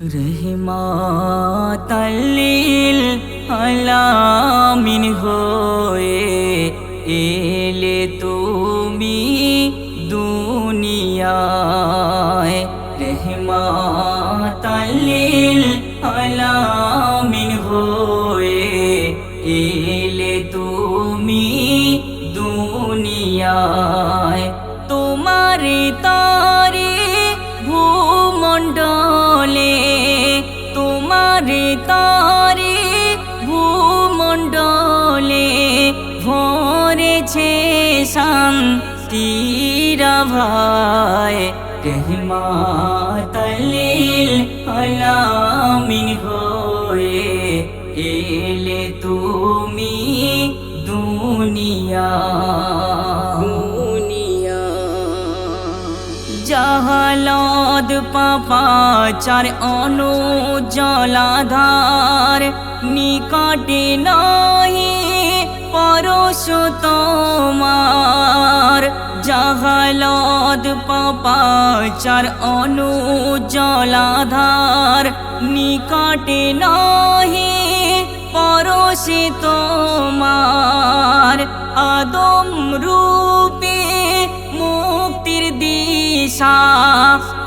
রহমাতাল্লিল আলামিন হয়ে এলে তুমি দুনিয়ায়। রহমাতাল্লিল আলামিন হয়ে এলে তুমি দুনিয়ায়। তোমার তারে ভূমণ্ডলে তোমার তারে ভূমণ্ডলে ভরেছে শান্তিরা ভাই রহমাতাল্লিল আলামিন হয়ে এলে তুমি দুনিয়া জাহালদ পাপাচার অনু জলাধার নিকটে নহি, পরশ তোমার। জাহালদ পাপাচার অনু জলাধার নিকটে নহি, পরশে তোমার। আদম রূপে মুক্তির দিশা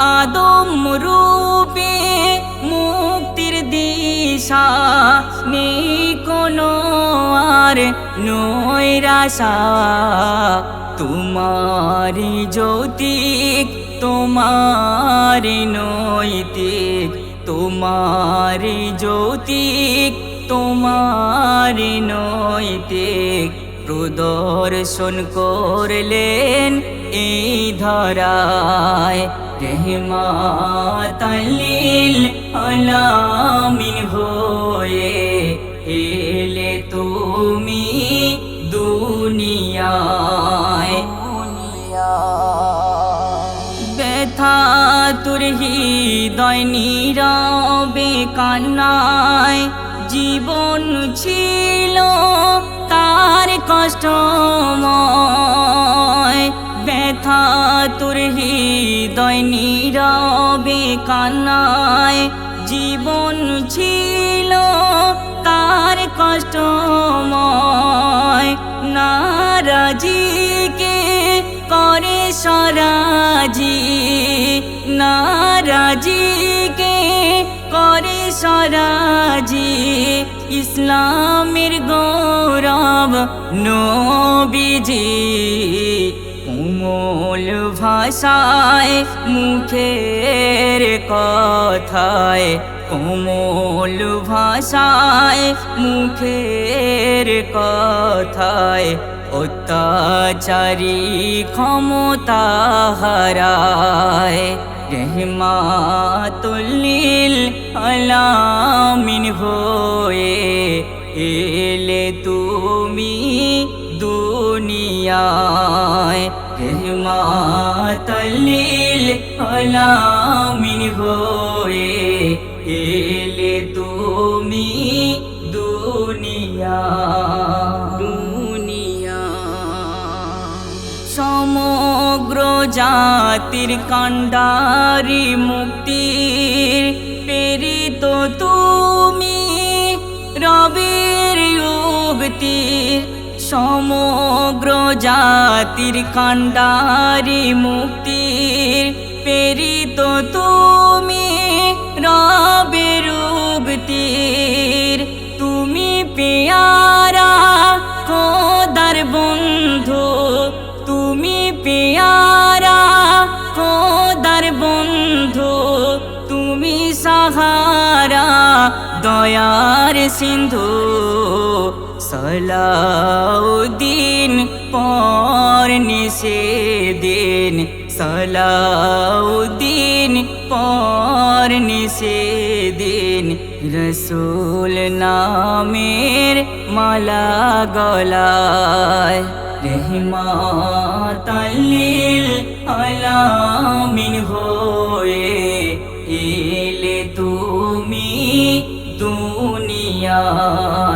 আদম রূপে মুক্তির দিশা নেই কোনো আর নৈরাশা তোমারি জ্যোতিক তোমারি নৈতিক তোমারি জ্যোতিক তোমারি নৈতিক। প্রদর্শন করলেন এই ধরায়। রহমাতাল্লিল আলামিন হয়ে এলে তুমি দুনিয়ায়। ব্যথা তোর হৃদয় নীরবে কান্নায়। জীবন ছিল কষ্টময় ব্যথা তোর হৃদয় নীরবে কান্নায়। জীবন ছিল তার কষ্টময়। নারাজিকে করে সরাজি। নারাজিকে করে সরাজি। ইসলামের গৌরব নবীজি, কোমল ভাষায়, মুখের কথায়, কোমল ভাষায়, মুখের কথায়, অত্যাচারী ক্ষমতা হারায়। রহমাতুল্লিল আলামিন হয়ে এলে তুমি দুনিয়ায় রহমাতুল্লিল আলামিন হয়ে এলে তুমি দুনিয়া দুনিয়া। সমগ্র জাতির কাণ্ডারি মুক্তির প্রেরিত তুমি উগতির সমগ্র জাতির কাণ্ডারি মুক্তির। প্রেরিত তুমি রবের উগতির তুমি পেয়ারা খোদার বন্ধু। তুমি পেয়ারা খোদার বন্ধু। তুমি সাহারা, দয়ার সিন্ধু। সালাউদ্দিন পর নিষেদিন সালাউদ্দিন পর নিষেদিন রসুল নামের মালা গলায়, রহমাতাল্লিল আলামিন হয়ে এলে তুমি দুনিয়ায়।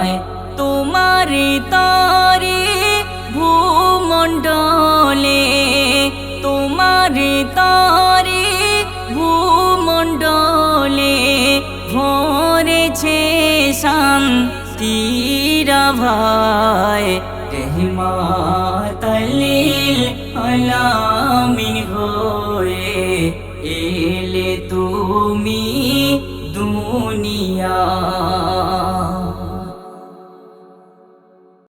পৌঁছে শান্তির ভাই রহমা তলিল আলা